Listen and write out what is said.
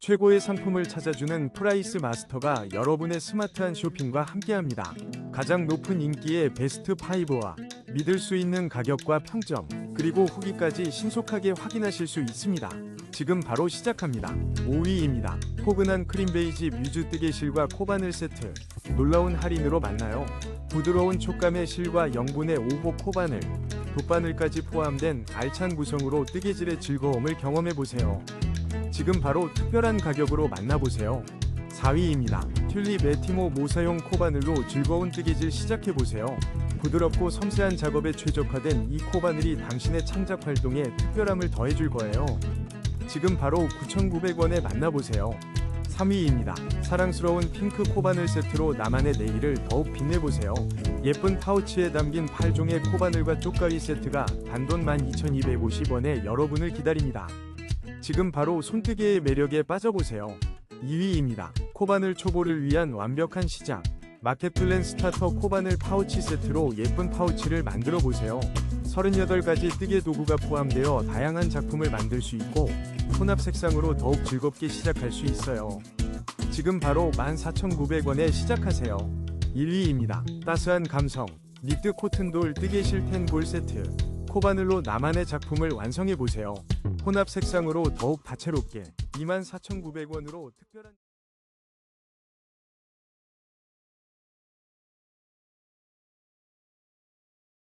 최고의 상품을 찾아주는 프라이스 마스터가 여러분의 스마트한 쇼핑과 함께합니다. 가장 높은 인기의 베스트 5와 믿을 수 있는 가격과 평점, 그리고 후기까지 신속하게 확인하실 수 있습니다. 지금 바로 시작합니다. 5위입니다. 포근한 크림 베이지 뮤즈 뜨개실과 코바늘 세트. 놀라운 할인으로 만나요. 부드러운 촉감의 실과 영분의 오복 코바늘, 돗바늘까지 포함된 알찬 구성으로 뜨개질의 즐거움을 경험해보세요. 지금 바로 특별한 가격으로 만나보세요. 4위입니다. 튤립 에티모 모사용 코바늘로 즐거운 뜨개질 시작해보세요. 부드럽고 섬세한 작업에 최적화된 이 코바늘이 당신의 창작 활동에 특별함을 더해줄 거예요. 지금 바로 9,900원에 만나보세요. 3위입니다. 사랑스러운 핑크 코바늘 세트로 나만의 내일을 더욱 빛내보세요. 예쁜 파우치에 담긴 8종의 코바늘과 쪽가위 세트가 단돈 12,250원에 여러분을 기다립니다. 지금 바로 손뜨개의 매력에 빠져보세요. 2위입니다. 코바늘 초보를 위한 완벽한 시작. 마켓플랜 스타터 코바늘 파우치 세트로 예쁜 파우치를 만들어 보세요. 38가지 뜨개 도구가 포함되어 다양한 작품을 만들 수 있고 혼합 색상으로 더욱 즐겁게 시작할 수 있어요. 지금 바로 14,900원에 시작하세요. 1위입니다. 따스한 감성 니트 코튼돌 뜨개실 텐볼 세트 코바늘로 나만의 작품을 완성해 보세요. 혼합 색상으로 더욱 다채롭게 24,900원으로 특별한